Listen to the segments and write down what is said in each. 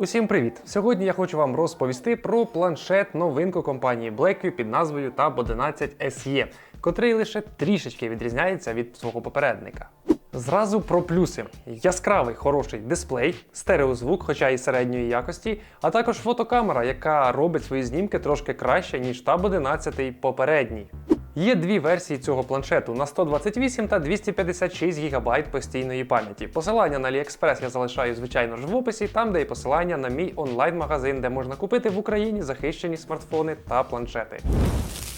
Усім привіт! Сьогодні я хочу вам розповісти про планшет новинку компанії Blackview під назвою Tab 11 SE, котрий лише трішечки відрізняється від свого попередника. Зразу про плюси: яскравий хороший дисплей, стереозвук, хоча і середньої якості, а також фотокамера, яка робить свої знімки трошки краще, ніж Tab 11 попередній. Є дві версії цього планшету на 128 та 256 ГБ постійної пам'яті. Посилання на AliExpress я залишаю, звичайно ж, в описі, там де і посилання на мій онлайн-магазин, де можна купити в Україні захищені смартфони та планшети.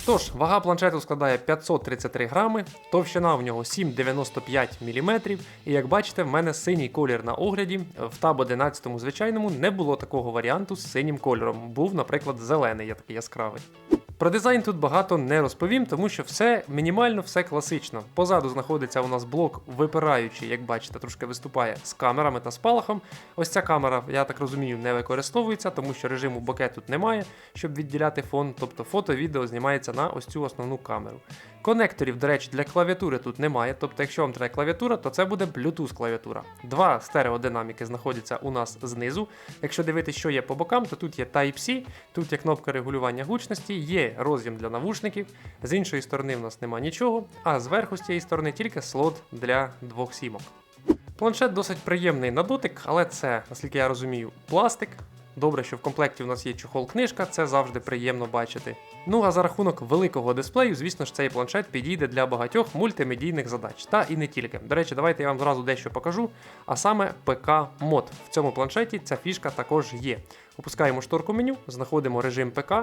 Тож, вага планшету складає 533 грами, товщина в нього 7,95 мм, і як бачите, в мене синій колір на огляді. В Tab 11 звичайному не було такого варіанту з синім кольором. Був, наприклад, зелений, я такий яскравий. Про дизайн тут багато не розповім, тому що все мінімально, все класично. Позаду знаходиться у нас блок випираючий, як бачите, трошки виступає з камерами та спалахом. Ось ця камера, я так розумію, не використовується, тому що режиму боке тут немає, щоб відділяти фон. Тобто фото, відео знімається на ось цю основну камеру. Конекторів, до речі, для клавіатури тут немає. Тобто, якщо вам треба клавіатура, то це буде Bluetooth клавіатура. Два стереодинаміки знаходяться у нас знизу. Якщо дивитися, що є по бокам, то тут є Type-C, тут є кнопка регулювання гучності, є роз'єм для навушників. З іншої сторони в нас немає нічого, а зверху з цієї сторони тільки слот для двох сімок. Планшет досить приємний на дотик, але це, наскільки я розумію, пластик. Добре, що в комплекті у нас є чохол-книжка, це завжди приємно бачити. Ну а за рахунок великого дисплею, звісно ж, цей планшет підійде для багатьох мультимедійних задач, та і не тільки. До речі, давайте я вам зразу дещо покажу. А саме ПК-мод. В цьому планшеті ця фішка також є. Опускаємо шторку меню, знаходимо режим ПК,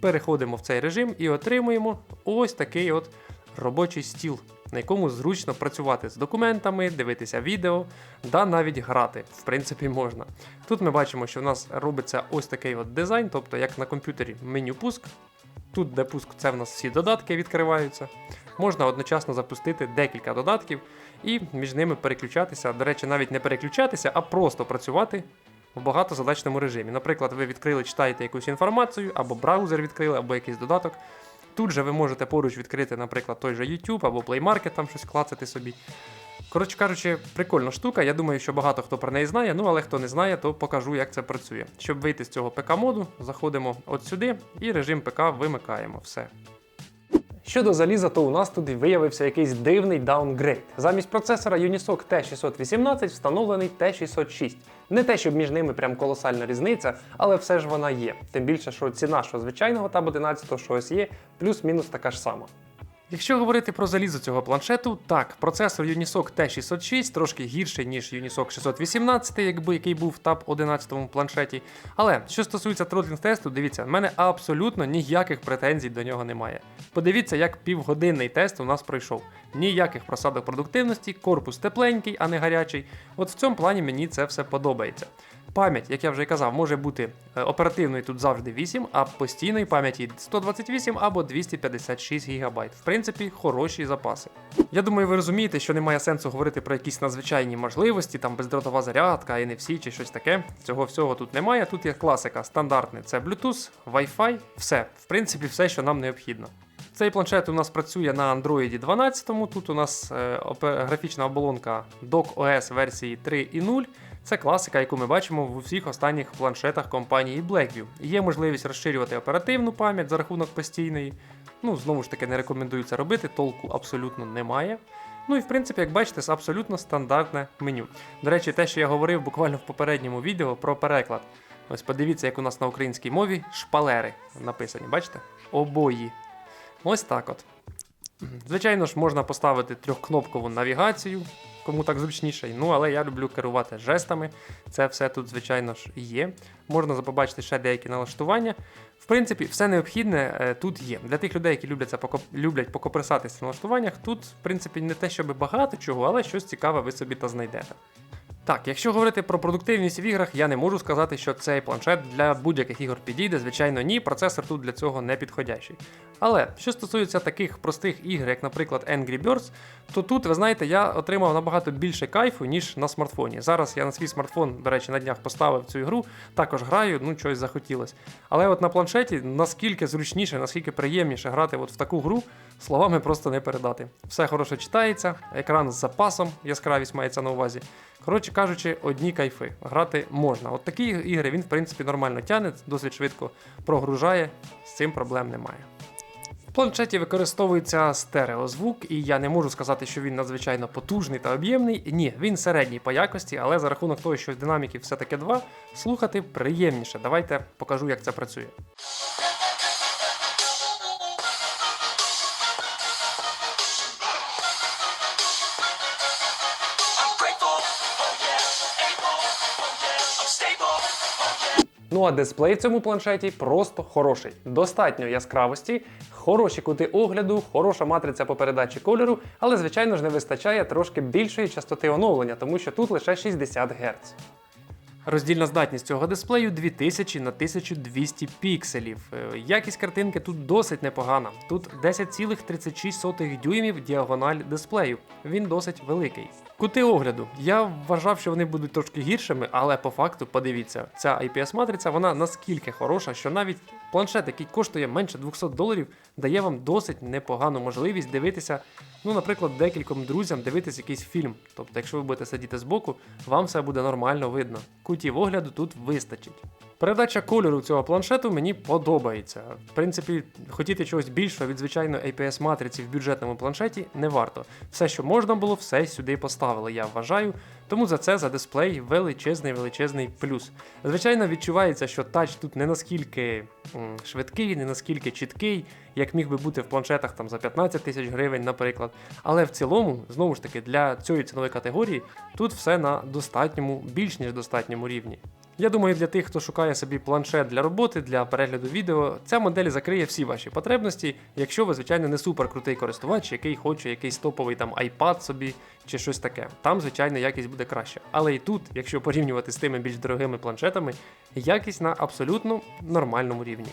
переходимо в цей режим і отримуємо ось такий от робочий стіл, на якому зручно працювати з документами, дивитися відео, да навіть грати, в принципі, можна. Тут ми бачимо, що в нас робиться ось такий от дизайн, тобто як на комп'ютері меню пуск. Тут, де пуск, це в нас всі додатки відкриваються. Можна одночасно запустити декілька додатків і між ними переключатися. До речі, навіть не переключатися, а просто працювати в багатозадачному режимі. Наприклад, ви відкрили, читаєте якусь інформацію, або браузер відкрили, або якийсь додаток. Тут же ви можете поруч відкрити, наприклад, той же YouTube або Play Market, там щось клацати собі. Коротше кажучи, прикольна штука. Я думаю, що багато хто про неї знає, ну але хто не знає, то покажу, як це працює. Щоб вийти з цього ПК-моду, заходимо от сюди і режим ПК вимикаємо. Все. Щодо заліза, то у нас тут виявився якийсь дивний даунгрейд. Замість процесора Unisoc T618 встановлений T606. Не те, щоб між ними прям колосальна різниця, але все ж вона є. Тим більше, що ціна що звичайного Tab 11, що щось є, плюс-мінус така ж сама. Якщо говорити про залізо цього планшету, так, процесор Unisoc T606 трошки гірший, ніж Unisoc 618, якби який був в Tab 11 планшеті. Але що стосується тротлінг тесту, дивіться, в мене абсолютно ніяких претензій до нього немає. Подивіться, як півгодинний тест у нас пройшов. Ніяких просадок продуктивності, корпус тепленький, а не гарячий. От в цьому плані мені це все подобається. Пам'ять, як я вже казав, може бути е, оперативною тут завжди 8, а постійної пам'яті 128 або 256 ГБ. В принципі, хороші запаси. Я думаю, ви розумієте, що немає сенсу говорити про якісь надзвичайні можливості, там бездротова зарядка, NFC чи щось таке. Цього всього тут немає. Тут є класика, стандартний це Bluetooth, Wi-Fi, все. В принципі, все, що нам необхідно. Цей планшет у нас працює на Android 12. Тут у нас е, графічна оболонка DocOS версії 3.0. Це класика, яку ми бачимо в усіх останніх планшетах компанії Blackview. Є можливість розширювати оперативну пам'ять за рахунок постійної. Ну, знову ж таки, не рекомендую це робити, толку абсолютно немає. Ну і в принципі, як бачите, це абсолютно стандартне меню. До речі, те, що я говорив буквально в попередньому відео про переклад. Ось подивіться, як у нас на українській мові шпалери написані, бачите? Обої. Ось так от. Звичайно ж, можна поставити трьохкнопкову навігацію, кому так зручніше. Ну, але я люблю керувати жестами. Це все тут, звичайно ж, є. Можна побачити ще деякі налаштування. В принципі, все необхідне е, тут є. Для тих людей, які люблять, покоп... люблять покопресатися в налаштуваннях, тут, в принципі, не те, щоб багато чого, але щось цікаве ви собі та знайдете. Так, якщо говорити про продуктивність в іграх, я не можу сказати, що цей планшет для будь-яких ігор підійде. Звичайно, ні, процесор тут для цього не підходящий. Але що стосується таких простих ігр, як, наприклад, Angry Birds, то тут, ви знаєте, я отримав набагато більше кайфу, ніж на смартфоні. Зараз я на свій смартфон, до речі, на днях поставив цю ігру, також граю, ну щось захотілося. Але от на планшеті наскільки зручніше, наскільки приємніше грати от в таку гру, словами просто не передати. Все хороше читається, екран з запасом, яскравість мається на увазі. Коротше кажучи, одні кайфи. Грати можна. От такі ігри він, в принципі, нормально тягне, досить швидко прогружає, з цим проблем немає. В планшеті використовується стереозвук, і я не можу сказати, що він надзвичайно потужний та об'ємний. Ні, він середній по якості, але за рахунок того, що динаміків все-таки два, слухати приємніше. Давайте покажу, як це працює. Ну а дисплей в цьому планшеті просто хороший. Достатньо яскравості, хороші кути огляду, хороша матриця по передачі кольору, але звичайно ж не вистачає трошки більшої частоти оновлення, тому що тут лише 60 Гц. Роздільна здатність цього дисплею 2000 на 1200 пікселів. Е, Якість картинки тут досить непогана. Тут 10,36 дюймів діагональ дисплею. Він досить великий. Кути огляду. Я вважав, що вони будуть трошки гіршими, але по факту, подивіться, ця IPS-матриця вона наскільки хороша, що навіть планшет, який коштує менше 200 доларів, дає вам досить непогану можливість дивитися, ну, наприклад, декільком друзям дивитись якийсь фільм. Тобто, якщо ви будете сидіти збоку, вам все буде нормально видно. Кутів огляду тут вистачить. Передача кольору цього планшету мені подобається. В принципі, хотіти чогось більшого від звичайної IPS-матриці в бюджетному планшеті не варто. Все, що можна було, все сюди поставили, я вважаю. Тому за це за дисплей величезний величезний плюс. Звичайно, відчувається, що тач тут не наскільки швидкий, не наскільки чіткий, як міг би бути в планшетах там за 15 тисяч гривень, наприклад. Але в цілому, знову ж таки, для цієї цінової категорії тут все на достатньому, більш ніж достатньому рівні. Я думаю, для тих, хто шукає собі планшет для роботи, для перегляду відео, ця модель закриє всі ваші потребності, якщо ви, звичайно, не суперкрутий користувач, який хоче якийсь топовий там iPad собі чи щось таке. Там, звичайно, якість буде краща. Але і тут, якщо порівнювати з тими більш дорогими планшетами, якість на абсолютно нормальному рівні.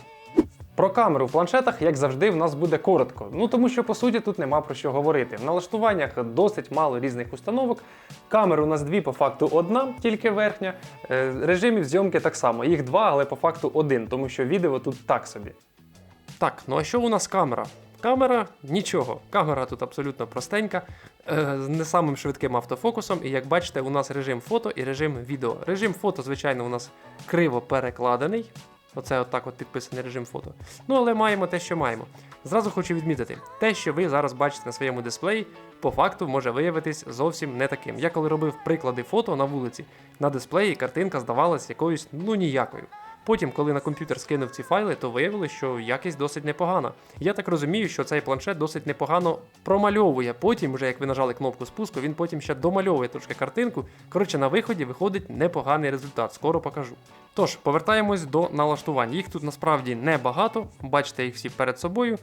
Про камеру в планшетах, як завжди, в нас буде коротко. Ну тому що по суті тут нема про що говорити. В налаштуваннях досить мало різних установок. Камер у нас дві, по факту одна, тільки верхня. Е, Режимів зйомки так само. Їх два, але по факту один, тому що відео тут так собі. Так, ну а що у нас камера? Камера нічого. Камера тут абсолютно простенька, е, з не самим швидким автофокусом. І як бачите, у нас режим фото і режим відео. Режим фото, звичайно, у нас криво перекладений. Оце отак от підписаний режим фото. Ну, але маємо те, що маємо. Зразу хочу відмітити, те, що ви зараз бачите на своєму дисплеї, по факту може виявитись зовсім не таким. Я коли робив приклади фото на вулиці, на дисплеї картинка здавалась якоюсь ну ніякою. Потім, коли на комп'ютер скинув ці файли, то виявилося, що якість досить непогана. Я так розумію, що цей планшет досить непогано промальовує. Потім, вже як ви нажали кнопку спуску, він потім ще домальовує трошки картинку. Коротше, на виході виходить непоганий результат. Скоро покажу. Тож, повертаємось до налаштувань. Їх тут насправді небагато, бачите їх всі перед собою.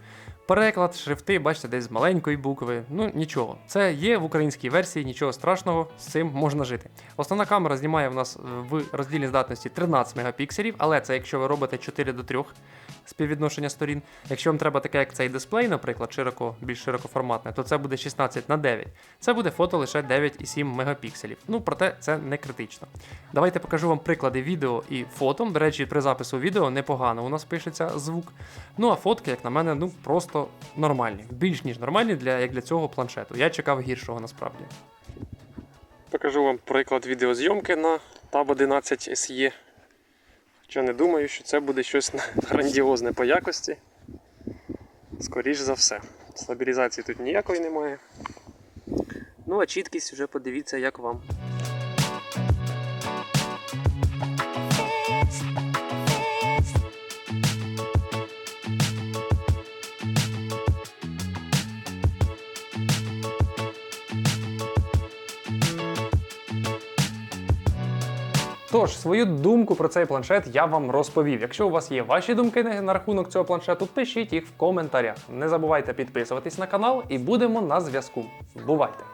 Переклад, шрифти, бачите, десь з маленької букви. Ну нічого. Це є в українській версії, нічого страшного, з цим можна жити. Основна камера знімає в нас в роздільній здатності 13 мегапікселів, але це якщо ви робите 4 до 3 співвідношення сторін. Якщо вам треба таке, як цей дисплей, наприклад, широко, більш широкоформатне, то це буде 16 на 9. Це буде фото лише 9,7 мегапікселів. Ну, проте це не критично. Давайте покажу вам приклади відео і фото. До речі, при запису відео непогано у нас пишеться звук. Ну а фотки, як на мене, ну просто нормальні. Більш ніж нормальні для, як для цього планшету. Я чекав гіршого насправді. Покажу вам приклад відеозйомки на Tab 11 SE. Хоча не думаю, що це буде щось грандіозне по якості. Скоріш за все. Стабілізації тут ніякої немає. Ну, а чіткість вже подивіться, як вам. Тож, свою думку про цей планшет я вам розповів. Якщо у вас є ваші думки на рахунок цього планшету, пишіть їх в коментарях. Не забувайте підписуватись на канал і будемо на зв'язку. Бувайте!